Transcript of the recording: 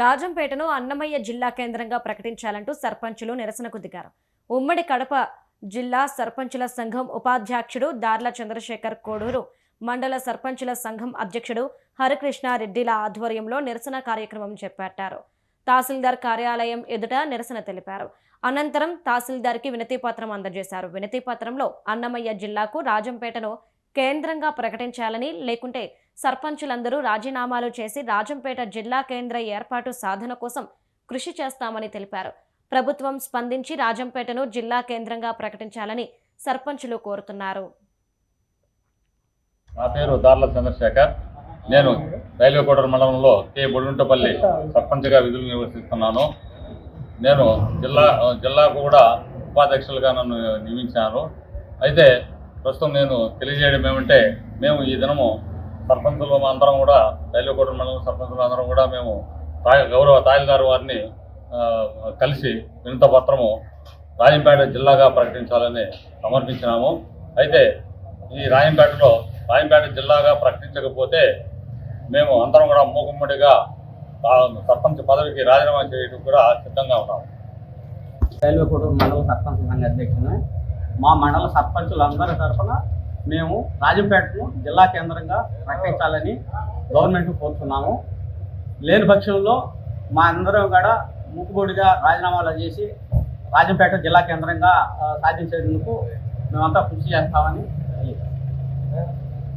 రాజంపేటను అన్నమయ్య జిల్లా కేంద్రంగా ప్రకటించాలంటూ సర్పంచులు నిరసనకు దిగారు. ఉమ్మడి కడప జిల్లా సర్పంచుల సంఘం ఉపాధ్యక్షుడు దార్ల చంద్రశేఖర్ కోడూరు మండల సర్పంచుల సంఘం అధ్యక్షుడు హరికృష్ణారెడ్డిల ఆధ్వర్యంలో నిరసన కార్యక్రమం చేపట్టారు. తహసీల్దార్ కార్యాలయం ఎదుట నిరసన తెలిపారు. అనంతరం తహసీల్దార్కి వినతిపత్రం అందజేశారు. వినతి పత్రంలో అన్నమయ్య జిల్లాకు రాజంపేటను కేంద్రంగా ప్రకటించాలని లేకుంటే సర్పంచులందరూ రాజీనామాలు చేసి రాజంపేట జిల్లా కేంద్ర ఏర్పాటు సాధన కోసం కృషి చేస్తామని తెలిపారు. ప్రభుత్వం స్పందించి రాజంపేటను జిల్లా కేంద్రంగా ప్రకటించాలని సర్పంచులు కోరుతున్నారు. నా పేరు దార్ల చంద్రశేఖర్. నేను రైల్వే కోటర్ మండలంలో కే. బొడుంటపల్లి సర్పంచ్గా విధులు నిర్వహిస్తున్నాను. నేను జిల్లా జిల్లాకు కూడా ఉపాధ్యక్షులుగా నన్ను నియమించాను అయితే ప్రస్తుతం నేను తెలియజేయడం ఏమంటే మేము ఈ దినము సర్పంచులు అందరం కూడా రైల్వే మండలం సర్పంచులు అందరం కూడా మేము గౌరవ తాయిల్దారు వారిని కలిసి వినత పత్రము రాయంపేట జిల్లాగా ప్రకటించాలని సమర్పించినాము. అయితే ఈ రాయంపేటలో రాయంపేట జిల్లాగా ప్రకటించకపోతే మేము అందరం కూడా మూకుమ్మడిగా సర్పంచ్ పదవికి రాజీనామా చేయడం కూడా సిద్ధంగా ఉన్నాము. రైల్వే కోటూరు మండల సర్పంచ్ సంఘ అధ్యక్షుడు మా మండల సర్పంచులందరి తరఫున మేము రాజంపేటను జిల్లా కేంద్రంగా ప్రకటించాలని గవర్నమెంట్ కోరుతున్నాము. లేని పక్షంలో మా అందరం కూడా ముక్కుబొడిగా రాజీనామాలు చేసి రాజంపేట జిల్లా కేంద్రంగా సాధించేందుకు మేమంతా కృషి చేస్తామని